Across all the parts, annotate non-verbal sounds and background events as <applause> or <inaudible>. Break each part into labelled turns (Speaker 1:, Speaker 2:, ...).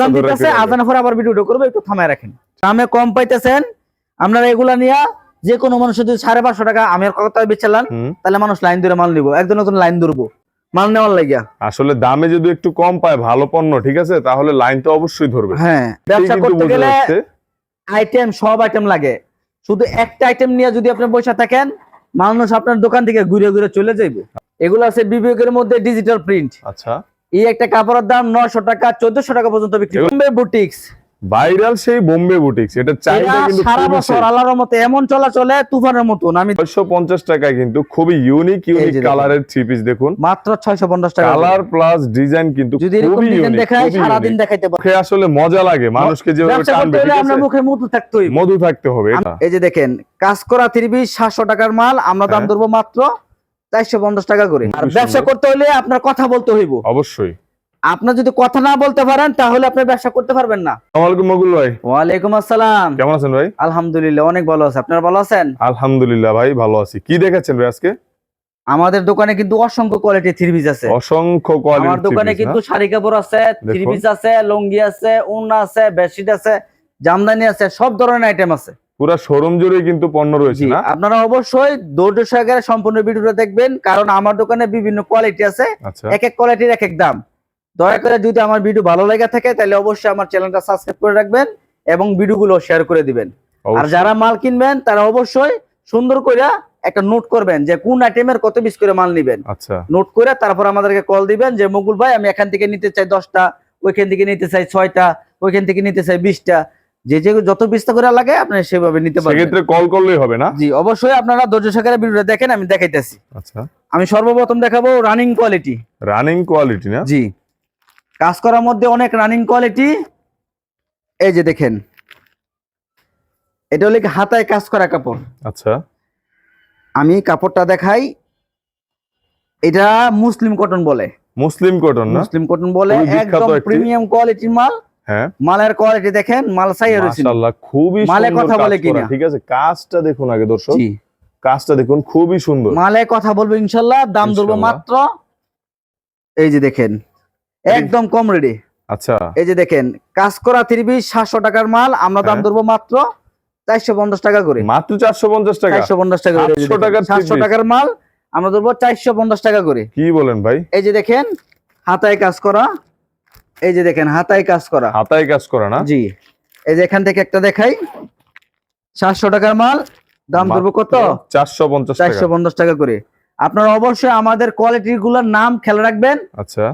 Speaker 1: আজান দিতেছে
Speaker 2: রাখতে হবে।
Speaker 1: পরে আবার ভিডিওটা করব একটু থামায় রাখেন। দামে কম পাইতেছেন আপনারা এগুলা নিয়ে যে কোনো মানুষ যদি সাড়ে পাঁচশো টাকা বেচালাম তাহলে মানুষ লাইন ধরে মাল নিবো একজন নতুন লাইন ধরবো মাল নেওয়ার লাগিয়া।
Speaker 2: আসলে দামে যদি একটু কম পায় ভালো পণ্য ঠিক আছে? তাহলে লাইন তো অবশ্যই ধরবে।
Speaker 1: হ্যাঁ ব্যবসা করতে গেলে আইটেম সব আইটেম লাগে। শুধু একটা আইটেম নিয়ে যদি আপনি বসে থাকেন মানুষ আপনার দোকান থেকে ঘুরে ঘুরে চলে যাইবে। এগুলো আছে বিবেকের মধ্যে ডিজিটাল প্রিন্ট
Speaker 2: আচ্ছা।
Speaker 1: এই একটা কাপড়ের দাম নশো টাকা চোদ্দশো টাকা পর্যন্ত বিক্রি বোম্বে বুটিক্স।
Speaker 2: ভাইরাল সেই বোম্বে বুটিক্স এটা চাহিদা কিন্তু
Speaker 1: সারা
Speaker 2: খুবই
Speaker 1: বছর আল্লাহর মতো এমন চলা চলে তুফানের মতন আমি
Speaker 2: ছয়শো পঞ্চাশ টাকায় কিন্তু খুবই ইউনিক ইউনিক
Speaker 1: দেখুন।
Speaker 2: কালারের থ্রি পিস দেখুন।
Speaker 1: মাত্র ছয়শো পঞ্চাশ টাকা।
Speaker 2: কালার প্লাস ডিজাইন কিন্তু
Speaker 1: যদি এরকম
Speaker 2: খুবই
Speaker 1: ডিজাইন
Speaker 2: ইউনিক
Speaker 1: দেখায় সারাদিন দেখাইতে পারব।
Speaker 2: মুখে আসলে মজা লাগে মানুষকে যেভাবে টানবে আছে?
Speaker 1: মুখে মধু থাকতে হইব
Speaker 2: মধু থাকতে হবে
Speaker 1: এই যে দেখেন কাজ করা থ্রি পিস সাতশো টাকার মাল আমরা দাম
Speaker 2: হ্যাঁ।
Speaker 1: ধরবো মাত্র চারশো পঞ্চাশ টাকা করে। আর ব্যবসা করতে হলে আপনার কথা বলতে হইব।
Speaker 2: অবশ্যই।
Speaker 1: আপনার যদি কথা না বলতে পারেন তাহলে আপনি ব্যবসা করতে পারবেন না।
Speaker 2: আসসালামাইকুম মগুল ভাই।
Speaker 1: ওয়ালাইকুম আসসালাম।
Speaker 2: কেমন আছেন ভাই?
Speaker 1: আলহামদুলিল্লাহ অনেক ভালো আছে। আপনারা ভালো আছেন?
Speaker 2: আলহামদুলিল্লাহ ভাই ভালো আছি। কি দেখেছেন ভাই আজকে?
Speaker 1: আমাদের দোকানে কিন্তু অসংখ্য কোয়ালিটি থ্রি পিস আছে।
Speaker 2: অসংখ্য
Speaker 1: আমার দোকানে কিন্তু শাড়ি কাপড় আছে থ্রি পিস আছে লুঙ্গি আছে উন্না আছে বেডশিট আছে জামদানি আছে সব ধরনের আইটেম আছে।
Speaker 2: পুরো শোরুম জুড়ে কিন্তু পণ্য রয়েছে না?
Speaker 1: আপনারা অবশ্যই ধৈর্য সহকারে সম্পূর্ণ ভিডিওটা দেখবেন কারণ আমার দোকানে বিভিন্ন কোয়ালিটি আছে।
Speaker 2: আচ্ছা।
Speaker 1: এক এক কোয়ালিটির এক এক দাম। দয়া করে যদি আমার ভিডিও ভালো লেগে থাকে তাহলে অবশ্যই আমার চ্যানেলটা সাবস্ক্রাইব করে রাখবেন এবং ভিডিওগুলো শেয়ার করে দিবেন। আর যারা মাল কিনবেন তারা অবশ্যই সুন্দর করে একটা নোট করবেন যে কোন আইটেমের কত পিস করে মাল নিবেন।
Speaker 2: আচ্ছা।
Speaker 1: নোট করে তারপর আমাদেরকে কল দিবেন যে মুকুল ভাই আমি এখান থেকে নিতে চাই দশটা ওইখান থেকে নিতে চাই ছয়টা ওইখান থেকে নিতে চাই বিশটা। যে যে যত বিস্তার করে লাগে আপনি সেভাবে নিতে পারবেন।
Speaker 2: সেক্ষেত্রে কল করলেই হবে না?
Speaker 1: জি অবশ্যই আপনারা ধৈর্য সহকারে ভিডিওটা দেখেন আমি দেখাইতেছি।
Speaker 2: আচ্ছা।
Speaker 1: আমি সর্বপ্রথম দেখাবো রানিং কোয়ালিটি
Speaker 2: রানিং কোয়ালিটি না?
Speaker 1: জি। কাজ করার মধ্যে অনেক রানিং কোয়ালিটি এই যে দেখেন। এটা হলো কি হাতায় কাজ করা কাপড়।
Speaker 2: আচ্ছা।
Speaker 1: আমি কাপড়টা দেখাই। এটা মুসলিম কটন বলে।
Speaker 2: মুসলিম কটন না?
Speaker 1: মুসলিম কটন বলে একদম প্রিমিয়াম কোয়ালিটির মাল। মালের কোয়ালিটি দেখেন মাল রয়েছে।
Speaker 2: মাশাআল্লাহ খুবই
Speaker 1: মালে কথা বলে কিনা?
Speaker 2: ঠিক আছে কাজটা দেখুন আগে দর্শক।
Speaker 1: জি।
Speaker 2: কাজটা দেখুন খুবই সুন্দর।
Speaker 1: মালে কথা বলব ইনশাল্লাহ দাম ধরবো মাত্র। এই যে দেখেন একদম কম রেডি।
Speaker 2: আচ্ছা।
Speaker 1: এই যে দেখেন কাজ করা থ্রি সাতশো টাকার মাল আমরা দাম
Speaker 2: হ্যাঁ।
Speaker 1: ধরবো মাত্র চারশো পঞ্চাশ টাকা করে।
Speaker 2: মাত্র চারশো পঞ্চাশ টাকা?
Speaker 1: চারশো পঞ্চাশ টাকা করে
Speaker 2: 700
Speaker 1: সাতশো টাকার মাল আমরা ধরবো চারশো পঞ্চাশ টাকা করে।
Speaker 2: কি বলেন ভাই?
Speaker 1: এই যে দেখেন হাতায় কাজ করা। এই যে দেখেন হাতায় কাজ করা।
Speaker 2: হাতায় কাজ করা না?
Speaker 1: জি। এই যে এখান থেকে একটা দেখাই। সাতশো টাকার মাল দাম ধরবো কত?
Speaker 2: চারশো পঞ্চাশ টাকা।
Speaker 1: চারশো পঞ্চাশ টাকা করে। আপনারা অবশ্যই আমাদের কোয়ালিটি গুলোর নাম খেয়াল রাখবেন।
Speaker 2: আচ্ছা।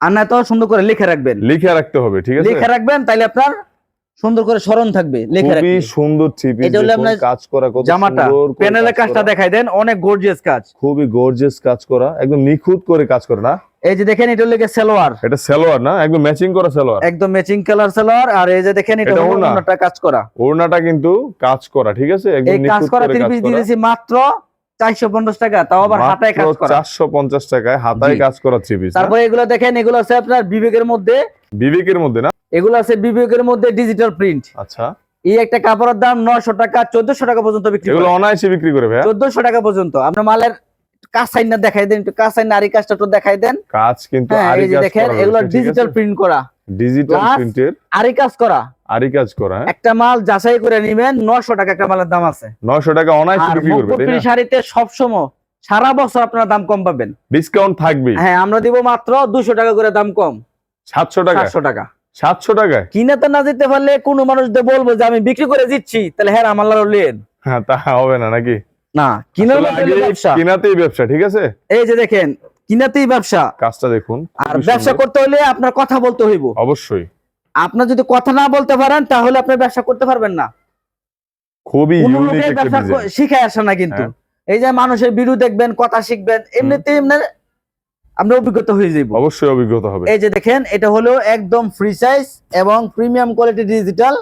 Speaker 1: আর না তো সুন্দর করে লিখে রাখবেন।
Speaker 2: লিখে রাখতে হবে ঠিক আছে?
Speaker 1: লিখে রাখবেন তাইলে আপনার সুন্দর করে স্মরণ থাকবে লিখে
Speaker 2: খুবই সুন্দর থ্রি পিস
Speaker 1: এটা হলো আপনার
Speaker 2: কাজ করা কত
Speaker 1: জামাটা। প্যানেলের কাজটা দেখাই দেন অনেক গর্জিয়াস কাজ।
Speaker 2: খুবই গর্জিয়াস কাজ করা একদম নিখুঁত করে কাজ করে না?
Speaker 1: এই যে দেখেন এটা লেগে সালোয়ার।
Speaker 2: এটা সালোয়ার না? একদম ম্যাচিং করা সালোয়ার।
Speaker 1: একদম ম্যাচিং কালার সালোয়ার আর এই যে দেখেন এটা
Speaker 2: এটা
Speaker 1: হলো
Speaker 2: ওড়না?
Speaker 1: অন্যটা কাজ করা।
Speaker 2: ওড়নাটা কিন্তু কাজ করা ঠিক আছে? একদম
Speaker 1: এই কাজ করা থ্রি
Speaker 2: কাজ
Speaker 1: পিস
Speaker 2: করা।
Speaker 1: দিয়েছি মাত্র চারশো পঞ্চাশ টাকা তাও আবার হাতায় কাজ করা।
Speaker 2: চারশো পঞ্চাশ টাকায় হাতায়। কাজ করা থ্রি পিস
Speaker 1: তারপরে এগুলো দেখেন এগুলো আছে আপনার বিবেকের মধ্যে।
Speaker 2: বিবেকের মধ্যে না?
Speaker 1: এগুলো আছে বিবেকের মধ্যে ডিজিটাল প্রিন্ট
Speaker 2: আচ্ছা।
Speaker 1: এই একটা কাপড়ের দাম নশো টাকা চোদ্দশো টাকা পর্যন্ত বিক্রি
Speaker 2: এগুলো অনায়াসে বিক্রি করে
Speaker 1: চোদ্দশো টাকা পর্যন্ত। আপনার মালের না দেখাই দেন একটু কাঁচাই না আরি কাজটা একটু দেখাই দেন।
Speaker 2: কাজ কিন্তু
Speaker 1: হ্যাঁ
Speaker 2: আরি কাজ
Speaker 1: দেখেন এগুলো ডিজিটাল প্রিন্ট করা।
Speaker 2: ডিজিটাল প্রিন্টের
Speaker 1: আরি কাজ করা।
Speaker 2: আরি কাজ করা হ্যাঁ?
Speaker 1: একটা মাল যাচাই করে নিবেন নশো টাকা একটা মালের দাম আছে।
Speaker 2: নয়শো টাকা অনায়াসে বিক্রি করবে তাই না?
Speaker 1: শাড়িতে সবসময় সারা বছর আপনারা দাম কম পাবেন।
Speaker 2: ডিসকাউন্ট থাকবেই।
Speaker 1: হ্যাঁ আমরা দিব মাত্র দুশো টাকা করে দাম কম।
Speaker 2: সাতশো টাকা।
Speaker 1: সাতশো টাকা।
Speaker 2: সাতশো টাকায়?
Speaker 1: কিনাতে না যেতে পারলে কোনো মানুষ বলব যে আমি বিক্রি করে দিচ্ছি তাহলে হ্যাঁ আমার লেন
Speaker 2: হ্যাঁ তা হবে না নাকি?
Speaker 1: না কিনার ব্যবসা।
Speaker 2: কেনাতেই ব্যবসা ঠিক আছে?
Speaker 1: এই যে দেখেন কিনাতেই ব্যবসা।
Speaker 2: কাজটা দেখুন
Speaker 1: আর ব্যবসা করতে হলে আপনার কথা বলতে হইব।
Speaker 2: অবশ্যই।
Speaker 1: আপনার যদি কথা না বলতে পারেন তাহলে আপনি ব্যবসা করতে পারবেন না।
Speaker 2: খুবই ইউনিক একটা
Speaker 1: শিখায় আসে না কিন্তু।
Speaker 2: হ্যাঁ।
Speaker 1: এই যে মানুষের বিরু দেখবেন কথা শিখবেন এমনিতে আপনার অভিজ্ঞতা হয়ে যাইব।
Speaker 2: অবশ্যই অভিজ্ঞতা হবে।
Speaker 1: এই যে দেখেন এটা হলো একদম ফ্রি সাইজ এবং প্রিমিয়াম কোয়ালিটি ডিজিটাল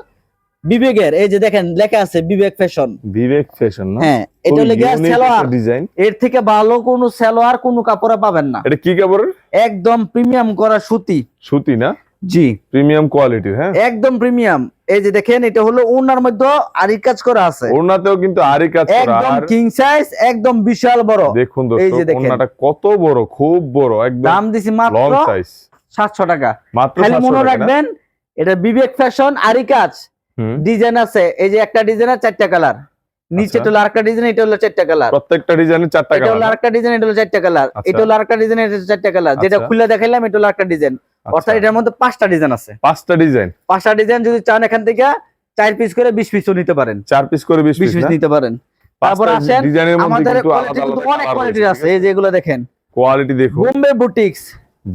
Speaker 1: বিবেকের। এই যে দেখেন লেখা আছে বিবেক ফ্যাশন
Speaker 2: বিবেক ফ্যাশন না?
Speaker 1: হ্যাঁ এটা গিয়ে সালোয়ার।
Speaker 2: ডিজাইন
Speaker 1: এর থেকে ভালো কোনো সালোয়ার কোনো কাপড়ে পাবেন না।
Speaker 2: এটা কি কাপড়ের?
Speaker 1: একদম প্রিমিয়াম করা সুতি।
Speaker 2: সুতি না?
Speaker 1: জি।
Speaker 2: প্রিমিয়াম কোয়ালিটির হ্যাঁ?
Speaker 1: একদম প্রিমিয়াম এই যে দেখেন এটা হলো ওনার মধ্যে আরি কাজ করা আছে।
Speaker 2: ওড়নাতেও কিন্তু আরি কাজ করা।
Speaker 1: একদম কিং সাইজ একদম বিশাল বড়।
Speaker 2: দেখুন
Speaker 1: এই যে দেখেন।
Speaker 2: কত বড় খুব বড় একদম
Speaker 1: দাম দিছি
Speaker 2: লং
Speaker 1: মাত্র
Speaker 2: সাইজ
Speaker 1: সাতশো টাকা।
Speaker 2: মাত্র
Speaker 1: খালি মনে রাখবেন এটা বিবেক ফ্যাশন আরি কাজ। ডিজাইন আছে এই যে একটা ডিজাইনের চারটা কালার। নিচে
Speaker 2: আচ্ছা।
Speaker 1: হলো আরেকটা ডিজাইন এটা হলো চারটা কালার।
Speaker 2: প্রত্যেকটা ডিজাইনের চারটা
Speaker 1: এটা হলো
Speaker 2: কালার
Speaker 1: আরেকটা ডিজাইন এটা হলো চারটা কালার।
Speaker 2: আচ্ছা।
Speaker 1: এটা হলো আরেকটা ডিজাইন এটা হলো চারটা কালার। যেটা
Speaker 2: আচ্ছা।
Speaker 1: খুলে দেখাইলাম এটা হলো একটা ডিজাইন। অর্থাৎ এটার মধ্যে পাঁচটা ডিজাইন আছে।
Speaker 2: পাঁচটা ডিজাইন
Speaker 1: পাঁচটা ডিজাইন যদি চান এখান থেকে চার পিস করে বিশ পিসও নিতে পারেন।
Speaker 2: চার পিস করে বিশ পিস
Speaker 1: নিতে পারেন। তারপর আসেন আমাদের কোয়ালিটি অনেক
Speaker 2: কালার
Speaker 1: কোয়ালিটির আছে এই যে এগুলো দেখেন।
Speaker 2: কোয়ালিটি দেখুন।
Speaker 1: বোম্বে বুটিক্স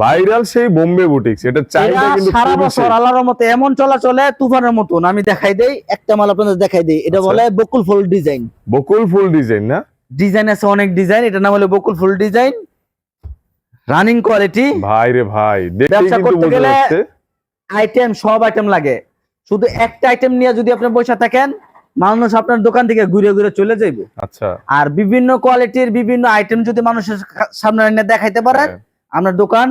Speaker 2: ভাইরাল সেই বোম্বে বুটিক্স এটা চাহিদা কিন্তু
Speaker 1: সারা বছর আল্লাহর মতো এমন চলা চলে তুফানের মতন আমি দেখাই দেই একটা মাল আপনাদের দেখাই দেই এটা
Speaker 2: আচ্ছা।
Speaker 1: বলে বকুল ফুল ডিজাইন।
Speaker 2: বকুল ফুল ডিজাইন না?
Speaker 1: ডিজাইন আছে অনেক ডিজাইন এটা নাম হলো বকুল ফুল ডিজাইন। রানিং কোয়ালিটি
Speaker 2: ভাই রে ভাই
Speaker 1: ব্যবসা করতে গেলে আইটেম সব আইটেম লাগে। শুধু একটা আইটেম নিয়ে যদি আপনি বসে থাকেন মানুষ আপনার দোকান থেকে ঘুরে ঘুরে চলে যাইবে।
Speaker 2: আচ্ছা।
Speaker 1: আর বিভিন্ন কোয়ালিটির বিভিন্ন আইটেম যদি মানুষের সামনে এনে দেখাইতে পারেন
Speaker 2: হ্যাঁ।
Speaker 1: আপনার দোকান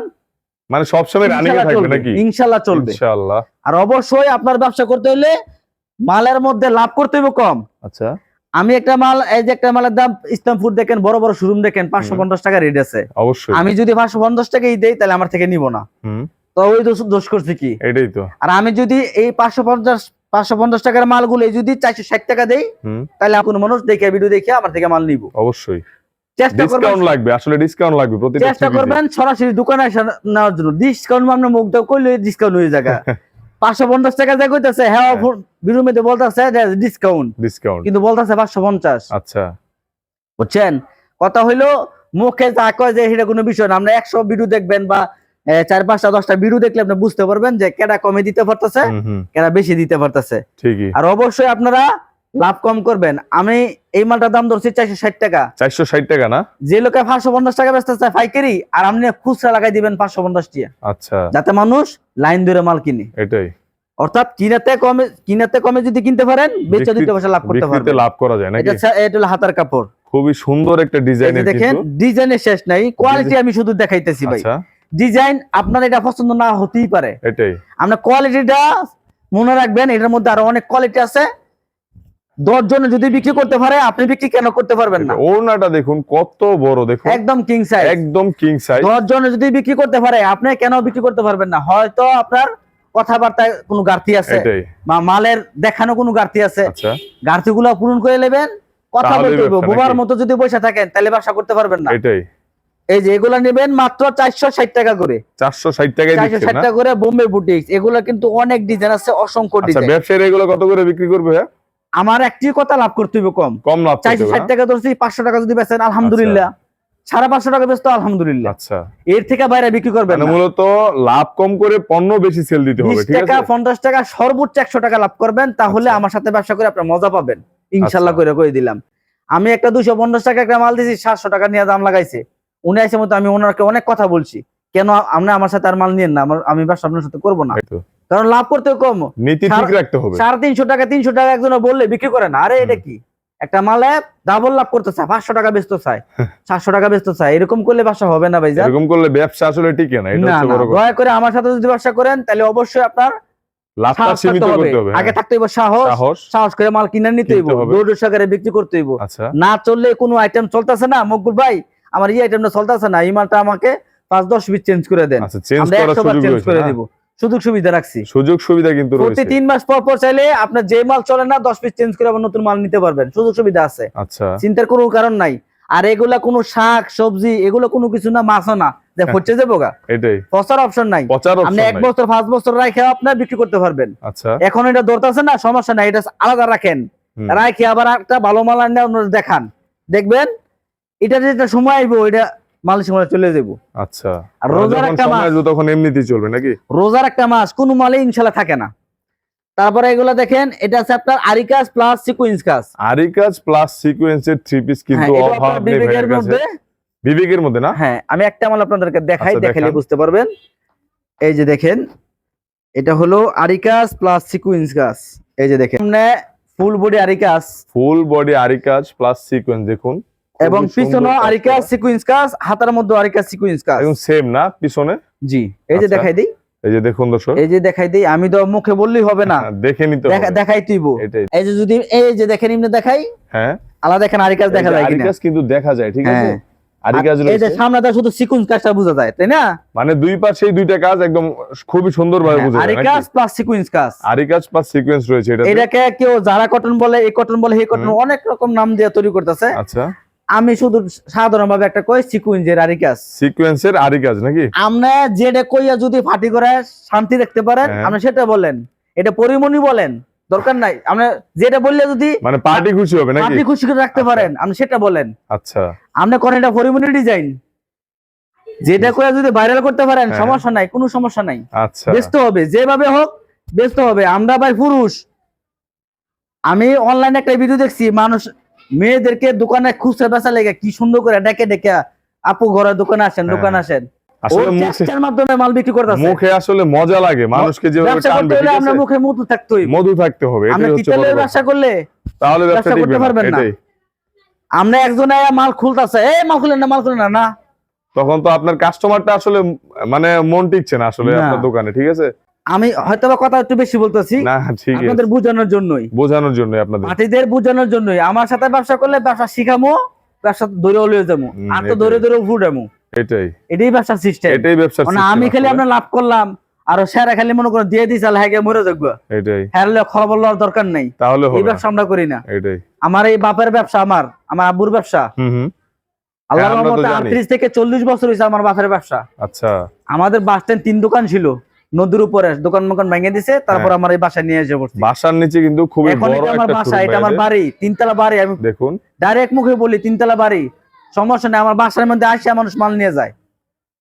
Speaker 2: মানে সবসময় রানিং এ
Speaker 1: ইনশাল্লাহ
Speaker 2: থাকবে নাকি?
Speaker 1: ইনশাল্লাহ চলবে।
Speaker 2: ইনশাআল্লাহ
Speaker 1: আর অবশ্যই আপনার ব্যবসা করতে হলে মালের মধ্যে লাভ করতে হবে কম।
Speaker 2: আচ্ছা।
Speaker 1: আমি একটা মাল এই যে একটা মালের দাম ইসলামপুর দেখেন বড় বড় শোরুম দেখেন পাঁচশো পঞ্চাশ টাকা রেট আছে।
Speaker 2: অবশ্যই।
Speaker 1: আমি যদি পাঁচশো পঞ্চাশ টাকাই দেই তাহলে আমার থেকে নিব না। তো ওই দোষ দোষ করছে কি?
Speaker 2: এটাই তো।
Speaker 1: আর আমি যদি এই পাঁচশো পঞ্চাশ পাঁচশো পঞ্চাশ টাকার মালগুলো যদি চারশো ষাট টাকা দেই তাহলে কোনো মানুষ দেখে ভিডিও দেখে আমার থেকে মাল নিব।
Speaker 2: অবশ্যই।
Speaker 1: চেষ্টা করবেন
Speaker 2: লাগবে আসলে ডিসকাউন্ট লাগবে প্রতিটা
Speaker 1: চেষ্টা করবেন সরাসরি দোকানে নেওয়ার জন্য। ডিসকাউন্ট আমরা মুখ দাও করলে ডিসকাউন্ট হয়ে জায়গা <laughs> পাঁচশো পঞ্চাশ টাকা যা কইতেছে হ্যাঁ বিরুমিতে বলতেছে ডিসকাউন্ট
Speaker 2: ডিসকাউন্ট
Speaker 1: কিন্তু বলতেছে পাঁচশো পঞ্চাশ।
Speaker 2: আচ্ছা।
Speaker 1: বুঝছেন? কথা হইল মুখে যা কয় যে কোনো বিষয় না। আমরা একশো ভিডিও দেখবেন বা চার পাঁচটা দশটা ভিডিও দেখলে আপনি বুঝতে পারবেন যে কেডা কমে দিতে পারতেছে কেডা বেশি দিতে পারতেছে।
Speaker 2: ঠিকই।
Speaker 1: আর অবশ্যই আপনারা লাভ কম করবেন। আমি এই মালটার দাম ধরছি চারশো ষাট টাকা।
Speaker 2: চারশো ষাট টাকা না?
Speaker 1: যে লোকে পাঁচশো পঞ্চাশ টাকা বেচতে চায় পাইকারি আর আপনি খুচরা লাগাই দিবেন পাঁচশো পঞ্চাশ
Speaker 2: আচ্ছা।
Speaker 1: যাতে মানুষ লাইন ধরে মাল কিনে।
Speaker 2: এটাই।
Speaker 1: অর্থাৎ কিনাতে কমে কিনাতে কমে যদি কিনতে পারেন বেচে দুটো পয়সা লাভ করতে পারবেন।
Speaker 2: লাভ করা যায় নাকি?
Speaker 1: এটা এটা হলো হাতার কাপড়।
Speaker 2: খুবই সুন্দর একটা ডিজাইনের
Speaker 1: দেখেন ডিজাইনের শেষ নাই কোয়ালিটি আমি শুধু দেখাইতেছি ভাই।
Speaker 2: আচ্ছা।
Speaker 1: ডিজাইন আপনার এটা পছন্দ না হতেই পারে।
Speaker 2: এটাই।
Speaker 1: আপনার কোয়ালিটিটা মনে রাখবেন এটার মধ্যে আরও অনেক কোয়ালিটি আছে। দশ জনে যদি বিক্রি করতে পারে আপনি বিক্রি কেন করতে পারবেন না?
Speaker 2: ওড়নাটা দেখুন কত বড় দেখুন।
Speaker 1: একদম কিং সাইজ
Speaker 2: একদম কিং সাইজ
Speaker 1: দশ জনে যদি বিক্রি করতে পারে আপনি কেন বিক্রি করতে পারবেন না? হয়তো আপনার কথাবার্তায় কোনো ঘাটতি আছে। বা মালের দেখানো কোনো ঘাটতি আছে।
Speaker 2: আচ্ছা।
Speaker 1: ঘাটতি গুলো পূরণ করে নেবেন কথা বলতে বোবার মতো যদি বসে থাকেন তাহলে ব্যবসা করতে পারবেন না।
Speaker 2: এটাই।
Speaker 1: এই যে এগুলা নেবেন মাত্র চারশো ষাট টাকা করে।
Speaker 2: চারশো ষাট টাকায়
Speaker 1: চারশো ষাট টাকা করে বোম্বে বুটিক্স। এগুলো কিন্তু অনেক ডিজাইন আছে অসংখ্য
Speaker 2: আচ্ছা
Speaker 1: ডিজাইন
Speaker 2: ব্যবসায়ীরা এগুলো কত করে বিক্রি করবে হ্যাঁ?
Speaker 1: আমার একটি কথা লাভ করতে হবে কম।
Speaker 2: কম লাভ
Speaker 1: চারশো ষাট টাকা ধরছি পাঁচশো টাকা যদি বেচেন আলহামদুলিল্লাহ। সাড়ে পাঁচশো টাকা বেচতো আলহামদুলিল্লাহ।
Speaker 2: আচ্ছা।
Speaker 1: এর থেকে বাইরে বিক্রি করবেন
Speaker 2: মানে মূলত লাভ কম করে পণ্য বেশি সেল দিতে হবে ঠিক
Speaker 1: টাকা পঞ্চাশ টাকা সর্বোচ্চ একশো টাকা লাভ করবেন তাহলে
Speaker 2: আচ্ছা।
Speaker 1: আমার সাথে ব্যবসা করে আপনার মজা পাবেন। ইনশাল্লাহ
Speaker 2: আচ্ছা।
Speaker 1: করে করে দিলাম। আমি একটা দুশো পঞ্চাশ টাকা একটা মাল দিয়েছি সাতশো টাকা নিয়ে দাম লাগাইছে। উনি আসে মতো আমি ওনাকে অনেক কথা বলছি। কেন আপনি আমার সাথে আর মাল নিয়েন না? আমার- আমি ব্যবসা আপনার সাথে করব না। কারণ লাভ করতে কম।
Speaker 2: নীতি ঠিক রাখতে হবে।
Speaker 1: সাড়ে তিনশো টাকা তিনশো টাকা একজন বললে বিক্রি করে না। আরে এটা কি? একটা মালে ডাবল লাভ করতে চায় পাঁচশো টাকা বেচতে চায় সাতশো টাকা বেচতে চায় এরকম করলে ব্যবসা হবে না ভাই
Speaker 2: এরকম করলে ব্যবসা আসলে টিকে না এটা হচ্ছে বড় কথা।
Speaker 1: দয়া করে আমার সাথে যদি ব্যবসা করেন তাহলে অবশ্যই আপনার
Speaker 2: লাভটা সীমিত করতে হবে
Speaker 1: আগে
Speaker 2: হ্যাঁ।
Speaker 1: থাকতে হইব সাহস।
Speaker 2: সাহস।
Speaker 1: করে মাল কিনে নিতে হইব। দৌড় সাগরে বিক্রি করতে হইব।
Speaker 2: আচ্ছা।
Speaker 1: না চললে কোনো আইটেম চলতেছে না। মকবুল ভাই আমার এই আইটেমটা চলতেছে না। এই মালটা আমাকে পাঁচ দশ পিস চেঞ্জ করে দেন।
Speaker 2: আচ্ছা চেঞ্জ
Speaker 1: আমরা একশো চেঞ্জ করে? দিব। সুযোগ সুবিধা রাখছি।
Speaker 2: সুযোগ সুবিধা কিন্তু
Speaker 1: প্রতি তিন মাস পর পর চাইলে আপনার যে মাল চলে না দশ পিস চেঞ্জ করে আবার নতুন মাল নিতে পারবেন। সুযোগ সুবিধা আছে।
Speaker 2: আচ্ছা।
Speaker 1: চিন্তার কোনো কারণ নাই। আর এগুলা কোনো শাক সবজি এগুলো কোনো কিছু না মাছও না। যে হচ্ছে যাব গা।
Speaker 2: এটাই।
Speaker 1: পচার অপশন নাই। আপনি এক বছর পাঁচ বছর রাখে আপনার বিক্রি করতে পারবেন।
Speaker 2: আচ্ছা।
Speaker 1: এখন এটা ধরতেছে না সমস্যা নাই এটা আলাদা রাখেন। রাখে আবার একটা ভালো মাল আনে আপনারা দেখান। দেখবেন এটা যেটা সময় আইবো এটা মাল সময় চলে যাব
Speaker 2: আচ্ছা।
Speaker 1: আর রোজার একটা মাস
Speaker 2: তখন এমনিতেই চলবে নাকি?
Speaker 1: রোজার একটা মাস কোনো মালে ইনশাল্লাহ থাকে না। তারপরে এগুলা দেখেন এটা আছে আপনার আরিকাস প্লাস সিকুয়েন্স কাজ।
Speaker 2: আরিকাজ প্লাস সিকোয়েন্সের থ্রি পিস
Speaker 1: হ্যাঁ,
Speaker 2: কিন্তু অভাব নেই
Speaker 1: বিবেকের মধ্যে।
Speaker 2: বিবেকের মধ্যে না?
Speaker 1: হ্যাঁ আমি একটা মাল আপনাদেরকে দেখাই
Speaker 2: আচ্ছা,
Speaker 1: দেখালে বুঝতে পারবেন। এই যে দেখেন এটা হলো আরিকাস প্লাস সিকুয়েন্স কাজ। এই যে দেখেন ফুল বডি আরিকাস।
Speaker 2: ফুল বডি আরিকাজ প্লাস সিকোয়েন্স দেখুন।
Speaker 1: এবং পিছনে
Speaker 2: আরিকা।
Speaker 1: সিকুয়েন্স কাজ হাতার মধ্যে আরিকাস সিকুয়েন্স কাজ।
Speaker 2: একদম সেম না পিছনে?
Speaker 1: জি এই যে
Speaker 2: আচ্ছা।
Speaker 1: দেখাই দেই।
Speaker 2: এই যে দেখুন দর্শক।
Speaker 1: এই যে দেখাই দেই আমি তো মুখে বললেই হবে না।
Speaker 2: হ্যাঁ, দেখে নিতে
Speaker 1: দেখা- দেখাই তুইব। এই যে যদি এই যে দেখেন এমনি দেখাই।
Speaker 2: হ্যাঁ।
Speaker 1: আলাদা দেখেন আরিকাস দেখা যায় কিনা।
Speaker 2: আরিকাজ কিন্তু দেখা যায় ঠিক আছে?
Speaker 1: হ্যাঁ। শুধু সিকুয়েন্স কাজটা বোঝা যায় তাই না?
Speaker 2: মানে দুই পাশেই দুইটা কাজ একদম খুবই সুন্দরভাবে বোঝা
Speaker 1: আরি
Speaker 2: যায়
Speaker 1: কাজ প্লাস সিকুয়েন্স কাজ।
Speaker 2: আরি প্লাস সিকোয়েন্স রয়েছে এটা
Speaker 1: এটাকে কেউ যারা কটন বলে এই কটন বলে এই কটন অনেক রকম নাম দিয়ে তৈরি করতেছে।
Speaker 2: আচ্ছা।
Speaker 1: আমি শুধু সাধারণ ভাবে একটা কই সিকুয়েন্সের আরি কাজ।
Speaker 2: সিকোয়েন্সের আরি কাজ নাকি?
Speaker 1: আমরা যেটা কইয়া যদি ফাটি করে শান্তি দেখতে পারেন
Speaker 2: হ্যাঁ।
Speaker 1: আপনি সেটা বলেন। এটা পরিমণি বলেন দরকার নাই। আমরা যেটা বললে যদি
Speaker 2: মানে পার্টি খুশি হবে নাকি?
Speaker 1: আপনি খুশি করে রাখতে
Speaker 2: আচ্ছা।
Speaker 1: পারেন আপনি সেটা বলেন।
Speaker 2: আচ্ছা।
Speaker 1: আমরা করেন এটা পরিমণি ডিজাইন যেটা কইয়া যদি ভাইরাল করতে পারেন
Speaker 2: হ্যাঁ।
Speaker 1: সমস্যা নাই কোনো সমস্যা নাই।
Speaker 2: আচ্ছা।
Speaker 1: ব্যস্ত হবে যেভাবে হোক ব্যস্ত হবে। আমরা ভাই পুরুষ। আমি অনলাইনে একটা ভিডিও দেখছি মানুষ মেয়েদেরকে দোকানে খুচরা বেচা লেগে কি সুন্দর করে ডেকে ডেকে আপু ঘরে দোকানে আসেন
Speaker 2: হ্যাঁ।
Speaker 1: দোকানে আসেন মাধ্যমে মাল বিক্রি করতেছে
Speaker 2: মুখে আসলে মজা লাগে মানুষকে যেভাবে আছে?
Speaker 1: মুখে মধু থাকতে
Speaker 2: মধু থাকতে হবে।
Speaker 1: ব্যবসা করলে
Speaker 2: তাহলে ব্যবসা
Speaker 1: ব্যবসা করতে পারবেন না। আমরা একজন মাল খুলতেছে এই মাল খুলেন না মাল খুলেন না না
Speaker 2: তখন তো আপনার কাস্টমারটা আসলে মানে মন টিকছে না আসলে আপনার দোকানে ঠিক আছে
Speaker 1: আমি হয়তো বা কথা একটু বেশি বলতেছি আপনাদের বোঝানোর জন্যই।
Speaker 2: বোঝানোর জন্য আপনাদের।
Speaker 1: পার্টিদের বোঝানোর জন্যই। আমার সাথে ব্যবসা করলে ব্যবসা শিখামো ব্যবসা ধরে হলেও যাব আর তো। ধরে ধরে ফুটামো
Speaker 2: এটাই।
Speaker 1: এটাই ব্যবসার সিস্টেম
Speaker 2: এটাই ব্যবসার
Speaker 1: মানে আমি খালি। আপনার লাভ করলাম আর সেরা খালি মনে করেন দিয়ে দিস আল্লাহ মরে যাব
Speaker 2: এটাই।
Speaker 1: হারলে খবর লওয়ার দরকার নেই।
Speaker 2: তাহলে
Speaker 1: এই। ব্যবসা আমরা করি না।
Speaker 2: এটাই।
Speaker 1: আমার এই বাপের ব্যবসা আমার আমার আব্বুর ব্যবসা।
Speaker 2: হুম হুম।
Speaker 1: আল্লাহ
Speaker 2: হ্যাঁ, আমরা
Speaker 1: রহমতে
Speaker 2: জানি।
Speaker 1: আটত্রিশ থেকে চল্লিশ বছর হয়েছে আমার বাপের ব্যবসা।
Speaker 2: আচ্ছা।
Speaker 1: আমাদের বাস স্ট্যান্ড তিন দোকান ছিল। নদীর উপরে দোকান মোকান ভেঙে দিছে তারপর আমার এই বাসায় নিয়ে এসে পড়ছি।
Speaker 2: বাসার নিচে কিন্তু খুবই
Speaker 1: এখন এটা আমার বাসা? এটা আমার বাড়ি তিনতলা বাড়ি আমি
Speaker 2: দেখুন।
Speaker 1: ডাইরেক্ট মুখে বলি তিনতলা বাড়ি। সমস্যা নেই আমার বাসার মধ্যে আসে মানুষ মাল নিয়ে যায়।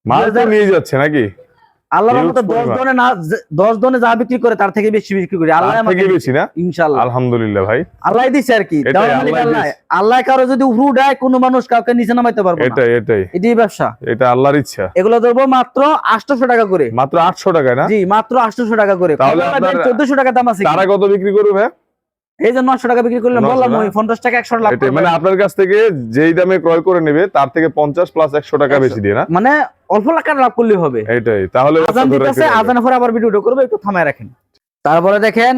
Speaker 2: মাল নিয়ে যাচ্ছে নাকি?
Speaker 1: আল্লাহ রহমতে দশ
Speaker 2: পরিমাণ।
Speaker 1: দনে না যে- দশ দনে যা বিক্রি করে তার থেকে বেশি বিক্রি করি। আল্লাহ আমাকে
Speaker 2: বেশি না?
Speaker 1: ইনশাল্লাহ
Speaker 2: আলহামদুলিল্লাহ ভাই।
Speaker 1: আল্লাহ দিছে আর কি।
Speaker 2: আল্লাহ
Speaker 1: আল্লাহ। কারও যদি উপরে দেয় কোনো মানুষ কাউকে নিচে নামাইতে পারবে না।
Speaker 2: এটাই এটাই।
Speaker 1: এটাই ব্যবসা।
Speaker 2: এটা আল্লাহর ইচ্ছা।
Speaker 1: এগুলো ধরবো মাত্র আটশোশো টাকা করে।
Speaker 2: মাত্র আটশো টাকা না?
Speaker 1: জি মাত্র আটশোশো টাকা করে।
Speaker 2: তাহলে
Speaker 1: চোদ্দশো টাকা দাম আছে
Speaker 2: তারা কত বিক্রি করবে? ভাই
Speaker 1: এই যে নশো টাকা বিক্রি করলে বললাম ওই পঞ্চাশ টাকা একশো লাভ
Speaker 2: এটাই মানে আপনার কাছ থেকে যেই দামে ক্রয় করে নেবে তার থেকে পঞ্চাশ প্লাস একশো টাকা বেশি দিয়ে না?
Speaker 1: মানে অল্প টাকা লাভ হবে।
Speaker 2: এটাই তাহলে
Speaker 1: আজান দিতেছে আজানের পরে আবার ভিডিওটা করব একটু থামায় রাখেন। তারপরে দেখেন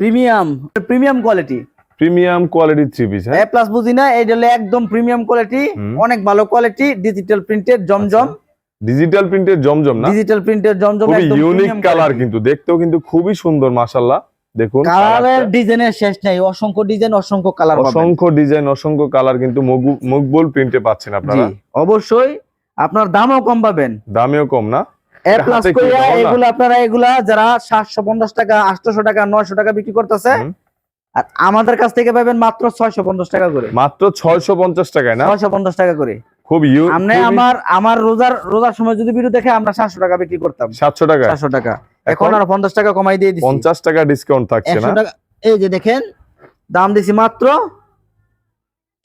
Speaker 1: premium premium quality
Speaker 2: premium quality three piece
Speaker 1: এ
Speaker 2: হ্যাঁ
Speaker 1: প্লাস বুঝি না এটা হলো একদম প্রিমিয়াম কোয়ালিটি অনেক ভালো কোয়ালিটি ডিজিটাল প্রিন্টেড জমজম।
Speaker 2: ডিজিটাল প্রিন্টের জমজম না?
Speaker 1: ডিজিটাল প্রিন্টেড জমজম একদম
Speaker 2: ইউনিক কালার কিন্তু দেখতেও কিন্তু খুবই সুন্দর মাশাল্লাহ দেখুন
Speaker 1: কালারের ডিজাইনের শেষ নাই অসংখ্য ডিজাইন অসংখ্য কালার
Speaker 2: অসংখ্য ডিজাইন অসংখ্য কালার কিন্তু মকবুল প্রিন্টে পাচ্ছেন আপনারা।
Speaker 1: অবশ্যই আপনার দামও কম পাবেন।
Speaker 2: দামেও কম না?
Speaker 1: আপনারা এগুলা যারা সাতশো পঞ্চাশ টাকা আটশো টাকা নয়শো টাকা বিক্রি করতেছে আর আমাদের কাছ থেকে পাবেন মাত্র ছয়শো পঞ্চাশ টাকা করে।
Speaker 2: মাত্র ছয়শো পঞ্চাশ টাকায় না?
Speaker 1: ছয়শো পঞ্চাশ টাকা করে।
Speaker 2: খুব
Speaker 1: আমার আমার রোজার রোজার সময় যদি ভিডিও দেখে আমরা সাতশো টাকা বিক্রি করতাম।
Speaker 2: সাতশো টাকা
Speaker 1: সাতশো টাকা। এখন আর পঞ্চাশ টাকা কমাই দিয়ে দিচ্ছি
Speaker 2: পঞ্চাশ টাকা ডিসকাউন্ট থাকছে না?
Speaker 1: টাকা এই যে দেখেন দাম দিছি মাত্র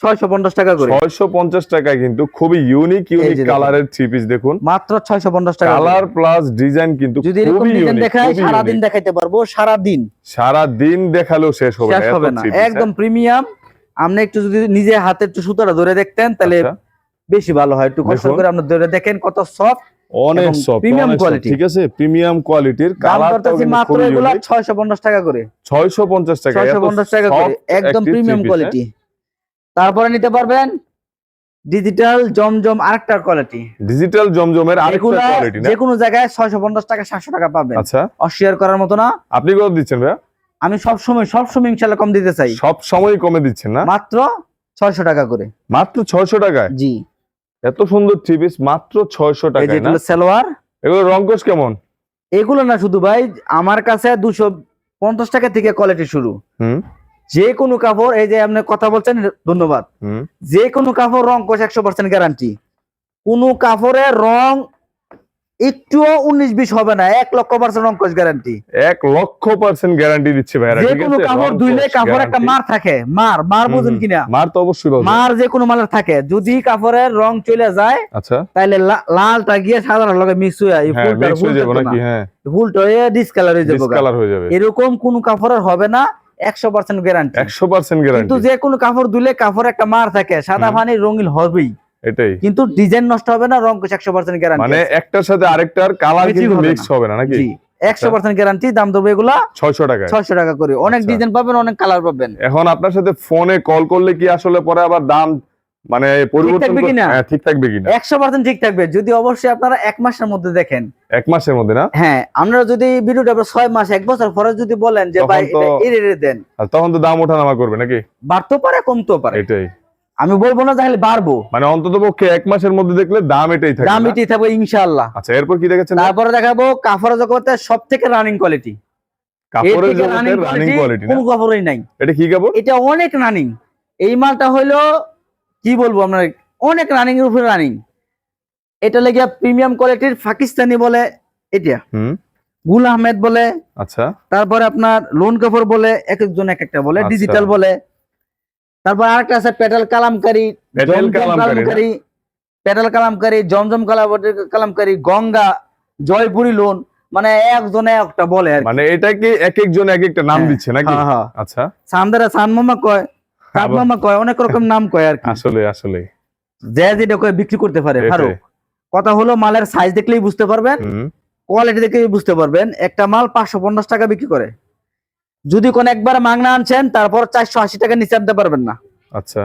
Speaker 1: ছয়শো পঞ্চাশ টাকা করে।
Speaker 2: ছয়শো পঞ্চাশ টাকায় কিন্তু খুবই ইউনিক ইউনিক কালারের থ্রি পিস দেখুন।
Speaker 1: মাত্র ছয়শো পঞ্চাশ টাকা
Speaker 2: কালার প্লাস ডিজাইন কিন্তু
Speaker 1: যদি এরকম ডিজাইন দেখায় সারাদিন দেখাইতে পারব সারাদিন।
Speaker 2: সারা দিন দেখালেও শেষ হবে
Speaker 1: শেষ হবে না। একদম প্রিমিয়াম আপনি একটু যদি নিজে হাতে একটু সুতোটা ধরে দেখতেন? তাহলে
Speaker 2: আচ্ছা,
Speaker 1: বেশি ভালো হয়। একটু কষ্ট করে আপনি ধরে দেখেন কত সফট
Speaker 2: অনেক সফট
Speaker 1: premium
Speaker 2: কোয়ালিটি ঠিক আছে? প্রিমিয়াম কোয়ালিটির কালারটাও
Speaker 1: মাত্র এগুলা
Speaker 2: ইউনিক
Speaker 1: ছয়শো পঞ্চাশ টাকা করে।
Speaker 2: 650 টাকা
Speaker 1: ছয়শো পঞ্চাশ টাকা করে একদম প্রিমিয়াম কোয়ালিটি তারপরে নিতে পারবেন ডিজিটাল জমজম আরেকটা কোয়ালিটি
Speaker 2: ডিজিটাল জমজমের আরেকটা কোয়ালিটি না?
Speaker 1: যে কোনো জায়গায় ছয়শো পঞ্চাশ টাকা সাতশো টাকা পাবেন।
Speaker 2: আচ্ছা।
Speaker 1: অস্বীকার করার মতো না।
Speaker 2: আপনি কত দিচ্ছেন ভাইয়া?
Speaker 1: আমি সব সময় সব সময় ইনশাল্লাহ কম দিতে চাই।
Speaker 2: সব সময় কমে দিচ্ছেন না?
Speaker 1: মাত্র ছয়শো টাকা করে।
Speaker 2: মাত্র 600 টাকা
Speaker 1: জি।
Speaker 2: এত সুন্দর থ্রি পিস মাত্র 600
Speaker 1: এই যে
Speaker 2: টাকায়
Speaker 1: এগুলো সালোয়ার?
Speaker 2: এগুলো রংকশ কেমন?
Speaker 1: এগুলো না শুধু ভাই আমার কাছে দুশো পঞ্চাশ টাকা থেকে কোয়ালিটি শুরু।
Speaker 2: হুম।
Speaker 1: যে কোনো কাপড় এই যে আপনি কথা বলছেন ধন্যবাদ। যে কোনো কাপড় রং কোষ একশো পার্সেন্ট গ্যারান্টি কোনো কাপড়ের রং একটুও উনিশ বিশ হবে না এক লক্ষ পার্সেন্ট কোষ গ্যারান্টি
Speaker 2: এক লক্ষ পার্সেন্ট গ্যারান্টি দিচ্ছে ভাইরা
Speaker 1: যে কোনো কাপড় ধুইলে কাপড় একটা মার থাকে মার মার কিনা?
Speaker 2: মার তো অবশ্যই
Speaker 1: মার যে কোনো মালের থাকে যদি কাপড়ের রং চলে যায়
Speaker 2: আচ্ছা।
Speaker 1: তাহলে লালটা গিয়ে সাধারণ লগে মিক্স হয়ে এই
Speaker 2: হ্যাঁ
Speaker 1: ফুলটা
Speaker 2: হয়ে
Speaker 1: ডিসকালার হয়ে। যাবে
Speaker 2: হয়ে যাবে।
Speaker 1: এরকম কোন কাপড়ের হবে না একশো পার্সেন্ট গ্যারান্টি
Speaker 2: 100%
Speaker 1: কিন্তু যে কোনো কাপড় ধুলে কাপড় একটা মার থাকে সাদা। পানি রঙিন হবেই।
Speaker 2: এটাই।
Speaker 1: কিন্তু ডিজাইন নষ্ট হবে না রং একশো পার্সেন্ট গ্যারান্টি
Speaker 2: মানে একটার সাথে আরেকটার কালার কিন্তু মিক্স হবে না নাকি?
Speaker 1: একশো পার্সেন্ট গ্যারান্টি দাম দেবো এগুলা
Speaker 2: 600 টাকায়।
Speaker 1: ছয়শো টাকা করে। অনেক
Speaker 2: আচ্ছা।
Speaker 1: ডিজাইন পাবেন অনেক কালার পাবেন।
Speaker 2: এখন আপনার সাথে ফোনে কল করলে কি আসলে পরে আবার দাম মানে পরিবর্তন? হ্যাঁ ঠিক থাকবে কিনা?
Speaker 1: একশো পার্সেন্ট ঠিক থাকবে। যদি অবশ্যই আপনারা এক মাসের মধ্যে দেখেন।
Speaker 2: এক মাসের মধ্যে না?
Speaker 1: হ্যাঁ আপনারা যদি ভিডিওটা ছয় মাস এক বছর পরে যদি বলেন যে
Speaker 2: তখন
Speaker 1: ভাই দেন।
Speaker 2: তখন তো দাম ওঠানামা করবে নাকি?
Speaker 1: বাড়তেও পারে কমতেও পারে।
Speaker 2: এটাই।
Speaker 1: আমি বলব না তাহলে বাড়বো।
Speaker 2: মানে অন্তত পক্ষে এক মাসের মধ্যে দেখলে দাম এটাই থাকবে
Speaker 1: দাম
Speaker 2: না?
Speaker 1: এটি থাকবে ইনশাআল্লাহ।
Speaker 2: আচ্ছা এরপর কি দেখেছেন
Speaker 1: তারপরে দেখাবো কাপড় জগতের সব থেকে রানিং কোয়ালিটি
Speaker 2: কাপড়ের জগতের রানিং কোয়ালিটি
Speaker 1: কোন কাপড়ই নাই।
Speaker 2: এটা কি কাপড়?
Speaker 1: এটা অনেক রানিং এই মালটা হইল কি বলব আপনার অনেক রানিং এর উপরে রানিং এটা লেগে প্রিমিয়াম কোয়ালিটির পাকিস্তানি বলে এটা।
Speaker 2: হুম।
Speaker 1: গুল আহমেদ বলে।
Speaker 2: আচ্ছা।
Speaker 1: তারপরে আপনার লোন কাপড় বলে এক একজন এক একটা বলে
Speaker 2: আচ্ছা।
Speaker 1: ডিজিটাল বলে। তারপর আরেকটা আছে petal Kalamkari
Speaker 2: petal Kalamkari.
Speaker 1: Petal Kalamkari জমজম কালাম- কালামকারী গঙ্গা জয়পুরি লোন মানে একজনে একটা বলে আর
Speaker 2: মানে এটা কি এক একজন এক একটা নাম
Speaker 1: হ্যাঁ,
Speaker 2: দিচ্ছে নাকি?
Speaker 1: হ্যাঁ, হ্যাঁ।
Speaker 2: আচ্ছা।
Speaker 1: সান্দারা সান মামা কয়? সাত
Speaker 2: আবার-
Speaker 1: মামা কয় অনেক রকম নাম কয় আর কি।
Speaker 2: আসলে আসলে
Speaker 1: যে যেটা কয় বিক্রি করতে পারে। ফারুক। কথা হলো মালের সাইজ দেখলেই বুঝতে পারবেন কোয়ালিটি দেখলেই বুঝতে পারবেন একটা মাল পাঁচশো পঞ্চাশ টাকা বিক্রি করে। যদি কোন একবার মাংনা আনছেন তারপর চারশো আশি টাকা নিচে আনতে পারবেন না।
Speaker 2: আচ্ছা।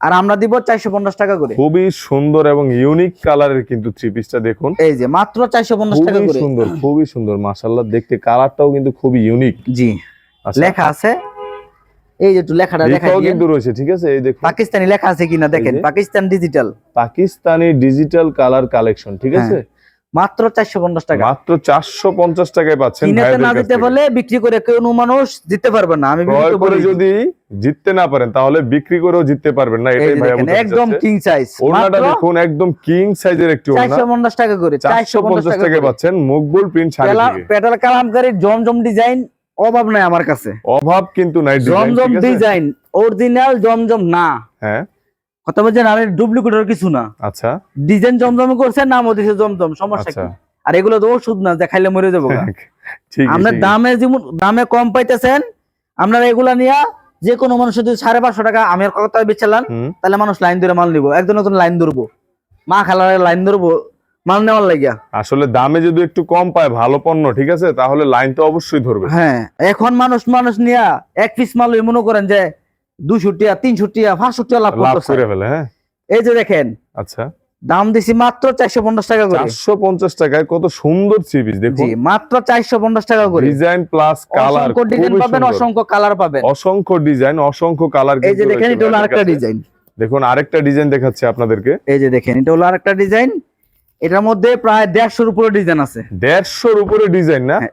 Speaker 1: আর আমরা দিব চারশো পঞ্চাশ টাকা করে।
Speaker 2: খুবই সুন্দর এবং ইউনিক কালারের কিন্তু থ্রি পিসটা দেখুন।
Speaker 1: এই যে মাত্র চারশো পঞ্চাশ টাকা
Speaker 2: খুবই
Speaker 1: করে।
Speaker 2: সুন্দর খুবই সুন্দর মাশাআল্লাহ দেখতে কালারটাও কিন্তু খুবই ইউনিক
Speaker 1: জি। লেখা আছে। এই যে একটু লেখাটা দেখা
Speaker 2: কিন্তু রয়েছে ঠিক আছে? এই দেখুন।
Speaker 1: পাকিস্তানি লেখা আছে কিনা দেখেন। Pakistan digital
Speaker 2: Pakistani digital colour collection ঠিক
Speaker 1: হ্যাঁ,
Speaker 2: আছে?
Speaker 1: মাত্র চারশো পঞ্চাশ টাকা।
Speaker 2: মাত্র চারশো পঞ্চাশ টাকায় পাচ্ছেন
Speaker 1: কিনেতে না দিতে। পারলে বিক্রি করে কোনো মানুষ দিতে পারবে না আমি
Speaker 2: করে যদি জিততে না পারেন তাহলে বিক্রি করেও জিততে পারবেন না এটাই
Speaker 1: যে
Speaker 2: ভাইয়া
Speaker 1: একদম কিং সাইজ
Speaker 2: ওড়নাটা দেখুন একদম কিং সাইজের একটি ওড়না।
Speaker 1: চারশো পঞ্চাশ টাকা করে
Speaker 2: চারশো পঞ্চাশ টাকায়
Speaker 1: টাকা
Speaker 2: পাচ্ছেন মকবুল প্রিন্ট শাড়ি
Speaker 1: পেটাল কালামকারী জমজম ডিজাইন অভাব নাই আমার কাছে।
Speaker 2: অভাব কিন্তু নাই ডিজাইন
Speaker 1: জমজম ডিজাইন অরিজিনাল জমজম না।
Speaker 2: হ্যাঁ।
Speaker 1: কথা বলছেন আমি ডুপ্লিকেটের কিছু না।
Speaker 2: আচ্ছা।
Speaker 1: ডিজাইন জমজম করছে নামও দিছে জমজম সমস্যা
Speaker 2: আচ্ছা।
Speaker 1: কি আর এগুলো তো ওষুধ না যে খাইলে মরে যাব আপনার দামে যেমন দামে কম পাইতেছেন আপনারা এগুলা নিয়া যে কোনো মানুষ যদি সাড়ে পাঁচশো টাকা আমি আর কথা বেচালাম তাহলে মানুষ লাইন ধরে মাল নিবো। একজন একজন লাইন ধরবো। মা খালার লাইন ধরবো মাল নেওয়ার লাগিয়া।
Speaker 2: আসলে দামে যদি একটু কম পায় ভালো পণ্য ঠিক আছে? তাহলে লাইন তো অবশ্যই ধরবে।
Speaker 1: হ্যাঁ এখন মানুষ মানুষ নিয়া এক পিস মাল মনে করেন যে দুশো টিয়া তিনশো টিয়া পাঁচশো টিয়া লাভ
Speaker 2: করে ফেলে হ্যাঁ?
Speaker 1: এই যে দেখেন
Speaker 2: আচ্ছা।
Speaker 1: দাম দিছি মাত্র চারশো পঞ্চাশ টাকা করে।
Speaker 2: চারশো পঞ্চাশ টাকায় কত সুন্দর সিরিজ দেখুন।
Speaker 1: মাত্র চারশো পঞ্চাশ টাকা করে।
Speaker 2: ডিজাইন প্লাস কালার
Speaker 1: অসংখ্য ডিজাইন পাবেন অসংখ্য কালার পাবেন।
Speaker 2: অসংখ্য ডিজাইন অসংখ্য কালার
Speaker 1: এই যে দেখেন এটা হলো আরেকটা ডিজাইন
Speaker 2: দেখুন আরেকটা ডিজাইন দেখাচ্ছি আপনাদেরকে।
Speaker 1: এই যে দেখেন এটা হলো আরেকটা ডিজাইন এটার মধ্যে প্রায় দেড়শোর উপরে ডিজাইন আছে।
Speaker 2: দেড়শোর উপরে ডিজাইন না?
Speaker 1: হ্যাঁ।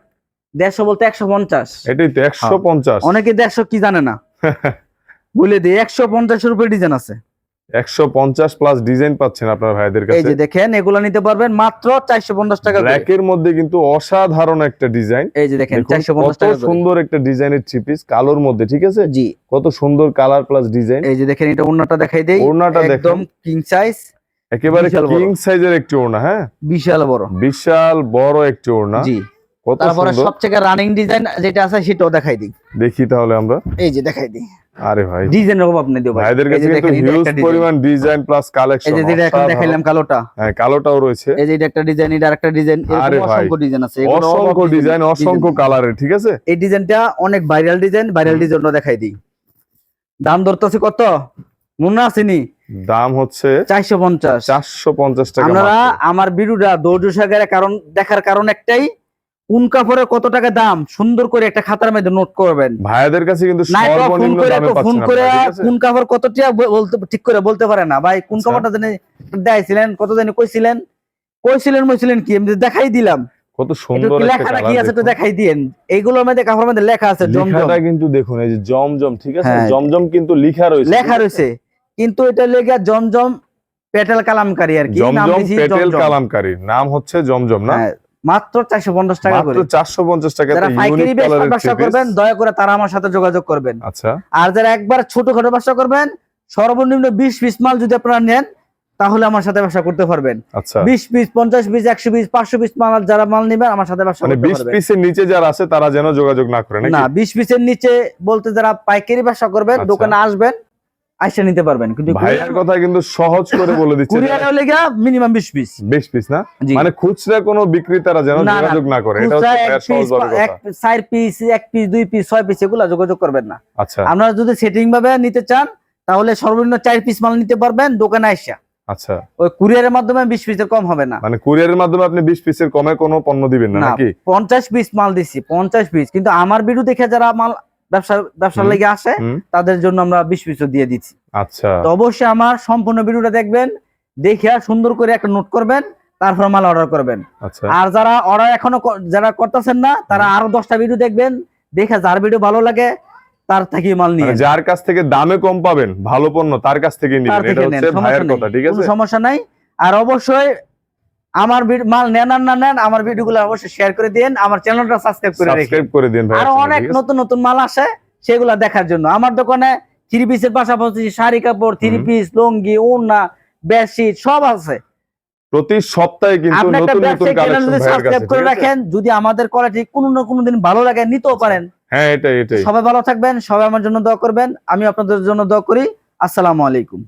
Speaker 1: দেড়শো বলতে একশো পঞ্চাশ।
Speaker 2: এটাই তো একশো পঞ্চাশ।
Speaker 1: অনেকে দেড়শো কি জানে না? <laughs> বলে দিই একশো পঞ্চাশের উপরে ডিজাইন আছে।
Speaker 2: একশো পঞ্চাশ প্লাস ডিজাইন পাচ্ছেন আপনার ভাইদের
Speaker 1: এই যে দেখেন এগুলো নিতে পারবেন মাত্র চারশো পঞ্চাশ টাকা করে।
Speaker 2: মধ্যে কিন্তু অসাধারণ একটা ডিজাইন
Speaker 1: এই যে দেখেন
Speaker 2: দেখুন
Speaker 1: চারশো পঞ্চাশ
Speaker 2: কত
Speaker 1: টাকা
Speaker 2: সুন্দর একটা ডিজাইনের থ্রি পিস কালোর মধ্যে ঠিক আছে?
Speaker 1: জি।
Speaker 2: কত সুন্দর কালার প্লাস ডিজাইন
Speaker 1: এই যে দেখেন এটা ওড়নাটা দেখাই দেই।
Speaker 2: ওড়নাটা দেখেন।
Speaker 1: একদম কিং সাইজ
Speaker 2: একেবারে
Speaker 1: বিশাল বড়।
Speaker 2: কিং সাইজের একটি ওড়না হ্যাঁ?
Speaker 1: বিশাল বড়।
Speaker 2: বিশাল বড় একটি ওড়না।
Speaker 1: জি। তারপরে সবচেয়ে রানিং ডিজাইন যেটা আছে সেটাও দেখাই দিই।
Speaker 2: দেখি তাহলে আমরা।
Speaker 1: এই যে দেখাই দিই।
Speaker 2: আরে ভাই।
Speaker 1: ডিজাইনের অভাব নেই ভাই।
Speaker 2: ভাইদের কাছে কিন্তু হিউজ পরিমাণ ডিজাইন প্লাস
Speaker 1: এই যে যেটা এখন দেখাইলাম কালোটা।
Speaker 2: হ্যাঁ কালোটাও রয়েছে।
Speaker 1: এই যে এটা একটা ডিজাইন এটা আরেকটা ডিজাইন এরকম অসংখ্য ডিজাইন আছে।
Speaker 2: অসংখ্য ডিজাইন অসংখ্য কালারের ঠিক আছে?
Speaker 1: এই ডিজাইনটা অনেক ভাইরাল ডিজাইন ভাইরাল ডিজাইনটা দেখাই দিই। দাম ধরতেছে কত? মনে আসেনি
Speaker 2: দাম হচ্ছে
Speaker 1: চারশো পঞ্চাশ।
Speaker 2: চারশো পঞ্চাশ টাকা
Speaker 1: আপনারা আমার ভিডিওটা ধৈর্য সহকারে কারণ দেখার কারণ একটাই কোন কাপড়ে কত টাকা দাম? সুন্দর করে একটা খাতার মধ্যে নোট করবেন।
Speaker 2: ভাইয়াদের কাছে কিন্তু
Speaker 1: তো
Speaker 2: সর্বনিম্ন দামে
Speaker 1: ফোন করে কোন কাপড় কত ব- বলতে ঠিক করে বলতে পারে না। ভাই কোন
Speaker 2: আচ্ছা।
Speaker 1: কাপড়টা জানি দেখাইছিলেন কত জানি কইছিলেন। কইছিলেন মইছিলেন কি? আমি দেখাই দিলাম।
Speaker 2: কত সুন্দর
Speaker 1: লেখাটা কি আছে একটু দেখাই দিয়েন। এইগুলোর মধ্যে কাপড়ের মধ্যে লেখা আছে জমজম।
Speaker 2: কিন্তু দেখুন এই যে জমজম ঠিক আছে?
Speaker 1: হ্যাঁ।
Speaker 2: জমজম কিন্তু লেখা রয়েছে
Speaker 1: লেখা রয়েছে। কিন্তু এটা লেখা জমজম পেটেল কালামকারী আর কি। নাম
Speaker 2: জমজম পেটেল কালামকারী। নাম হচ্ছে জমজম না?
Speaker 1: হ্যাঁ, মাত্র চারশো পঞ্চাশ টাকা করে।
Speaker 2: চারশো পঞ্চাশ টাকা
Speaker 1: যারা পাইকারি ব্যবসা করবেন দয়া করে তারা আমার সাথে যোগাযোগ করবেন।
Speaker 2: আচ্ছা।
Speaker 1: আর যারা একবার ছোটখাটো ব্যবসা করবেন সর্বনিম্ন বিশ পিস মাল যদি আপনারা নেন তাহলে আমার সাথে ব্যবসা করতে পারবেন।
Speaker 2: আচ্ছা।
Speaker 1: বিশ পিস পঞ্চাশ পিস একশো পিস পাঁচশো পিস মাল যারা মাল নেবেন আমার সাথে ব্যবসা
Speaker 2: মানে
Speaker 1: করতে
Speaker 2: বিশ পিসের নিচে যারা আছে তারা যেন যোগাযোগ না করে
Speaker 1: না বিশ পিসের নিচে বলতে যারা পাইকারি ব্যবসা করবেন
Speaker 2: আচ্ছা।
Speaker 1: দোকানে আসবেন আইসা নিতে পারবেন। কিন্তু
Speaker 2: ভাইয়ের কথা কিন্তু সহজ করে বলে দিচ্ছে
Speaker 1: কুরিয়ার হলে মিনিমাম বিশ পিস
Speaker 2: বিশ পিস না? মানে খুচরা কোনো বিক্রেতারা যেন যোগাযোগ না করে এটা হচ্ছে
Speaker 1: পিস
Speaker 2: সহজভাবে
Speaker 1: এক
Speaker 2: কথা
Speaker 1: চার পিস এক পিস দুই পিস ছয় পিস এগুলা যোগাযোগ করবেন না।
Speaker 2: আচ্ছা।
Speaker 1: আপনারা যদি সেটিং ভাবে নিতে চান তাহলে সর্বনিম্ন চার পিস মাল নিতে পারবেন দোকানে আইসা।
Speaker 2: আচ্ছা।
Speaker 1: ওই কুরিয়ারের মাধ্যমে বিশ পিসের কম হবে না।
Speaker 2: মানে কুরিয়ারের মাধ্যমে আপনি বিশ পিসের কমে কোনো পণ্য দিবেন না নাকি?
Speaker 1: পঞ্চাশ পিস মাল দিছি পঞ্চাশ পিস কিন্তু আমার ভিডিও দেখে যারা মাল ব্যবসা ব্যবসার। লেগে আসে তাদের জন্য আমরা বিশ পিসও দিয়ে দিচ্ছি।
Speaker 2: আচ্ছা।
Speaker 1: তো অবশ্যই আমার সম্পূর্ণ ভিডিওটা দেখবেন দেখে সুন্দর করে একটা নোট করবেন তারপর মাল অর্ডার করবেন।
Speaker 2: আচ্ছা।
Speaker 1: আর যারা অর্ডার এখনও যারা করতেছেন না তারা আরও দশটা ভিডিও দেখবেন দেখে যার ভিডিও ভালো লাগে তার থেকে মাল নিয়ে
Speaker 2: মানে যার কাছ থেকে দামে কম পাবেন ভালো পণ্য তার কাছ থেকে নিবেন। এটা হচ্ছে ভাইয়ের কথা ঠিক আছে?
Speaker 1: সমস্যা নাই। আর অবশ্যই আমার মাল নেন আর না নেন আমার ভিডিওগুলো অবশ্যই শেয়ার করে দিন আমার চ্যানেলটা সাবস্ক্রাইব করে
Speaker 2: সাবস্ক্রাইব করে দিন
Speaker 1: আরও অনেক নতুন নতুন মাল আসে সেগুলা দেখার জন্য। আমার দোকানে থ্রি পিসের পাশাপাশি শাড়ি কাপড় থ্রি পিস লুঙ্গি ওড়না বেডশিট সব আছে।
Speaker 2: প্রতি সপ্তাহে কিন্তু
Speaker 1: আপনি একটা
Speaker 2: নতুন নতুন কালেকশন
Speaker 1: সাবস্ক্রাইব করে রাখেন যদি আমাদের কোয়ালিটি কোনো না কোনো দিন ভালো লাগে নিতেও পারেন।
Speaker 2: হ্যাঁ এটাই এটাই।
Speaker 1: সবাই ভালো থাকবেন সবাই আমার জন্য দোয়া করবেন আমি আপনাদের জন্য দোয়া করি। আসসালামু আলাইকুম।